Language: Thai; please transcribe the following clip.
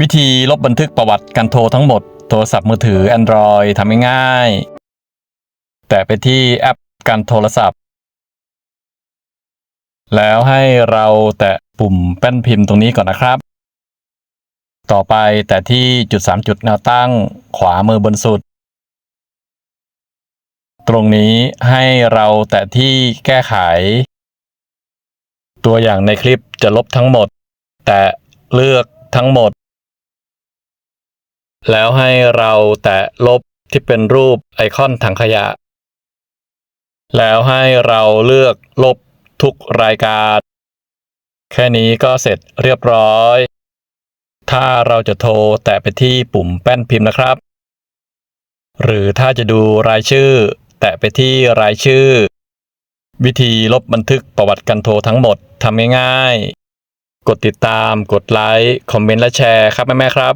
วิธีลบบันทึกประวัติการโทรทั้งหมด โทรศัพท์มือถือ Android ทำง่ายๆ แต่ไปที่แอปการโทรศัพท์ แล้วให้เราแตะปุ่มแป้นพิมพ์ตรงนี้ก่อนนะครับ ต่อไปแต่ที่จุด 3 จุดแนวตั้งขวามือบนสุด ตรงนี้ให้เราแตะที่แก้ไข ตัวอย่างในคลิปจะลบทั้งหมด แต่เลือกทั้งหมด แล้วให้เราแตะลบที่เป็นรูปไอคอนถังขยะ แล้วให้เราเลือกลบทุกรายการ แค่นี้ก็เสร็จเรียบร้อย ถ้าเราจะโทรแตะไปที่ปุ่มแป้นพิมพ์นะครับ หรือถ้าจะดูรายชื่อ แตะไปที่รายชื่อ วิธีลบบันทึกประวัติการโทรทั้งหมดทำง่ายๆ กดติดตาม กดไลค์ คอมเมนต์และแชร์ครับแม่ๆครับ